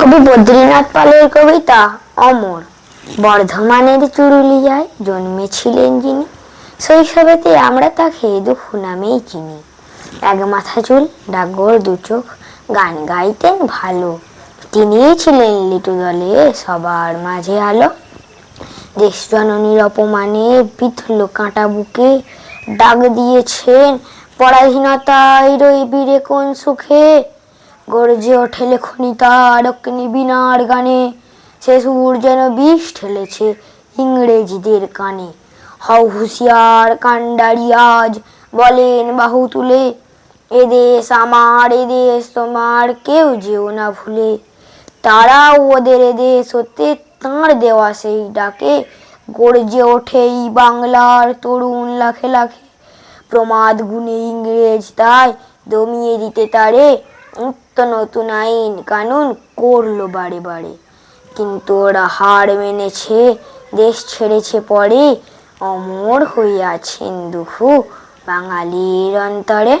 কবি বদ্রীনাথ পালের কবিতা, অমর। বর্ধমানের চুরুলিয়ায় জন্মেছিলেন যিনি, শৈশবেতে আমরা তাকে দুঃখু নামেই চিনি। এক মাথা চুল ডাগর দু চোখ, গান গাইতেন ভালো। তিনিই ছিলেন লিটু দলে সবার মাঝে আলো। দেশ জননীর অপমানে বিধল কাঁটা বুকে ডাক দিয়েছেন, পরাধীনতায় রইবিরে কোন সুখে? গর্জে ওঠে লেখনি তার বিনার গানে। সে সুর যেন বিষ ঠেলেছে ইংরেজদের কানে। হও হুঁশিয়ার কান্ডারি আজ, বলেন বাহু তুলে। এদেশ আমার এদেশ তোমার, কেউ যেও না ভুলে। তারাও ওদের এদেশ হতে তাঁর দেওয়া সেই ডাকে। গর্জে ওঠে এই বাংলার তরুণ লাখে লাখে। প্রমাদ গুণে ইংরেজ তাই দমিয়ে দিতে তারে। নিত্য নতুন আইন কানুন করল বারে বারে। কিন্তু ওরা হার মেনেছে, দেশ ছেড়েছে পরে অমর হইয়াছেন দুহু বাঙালির অন্তরে।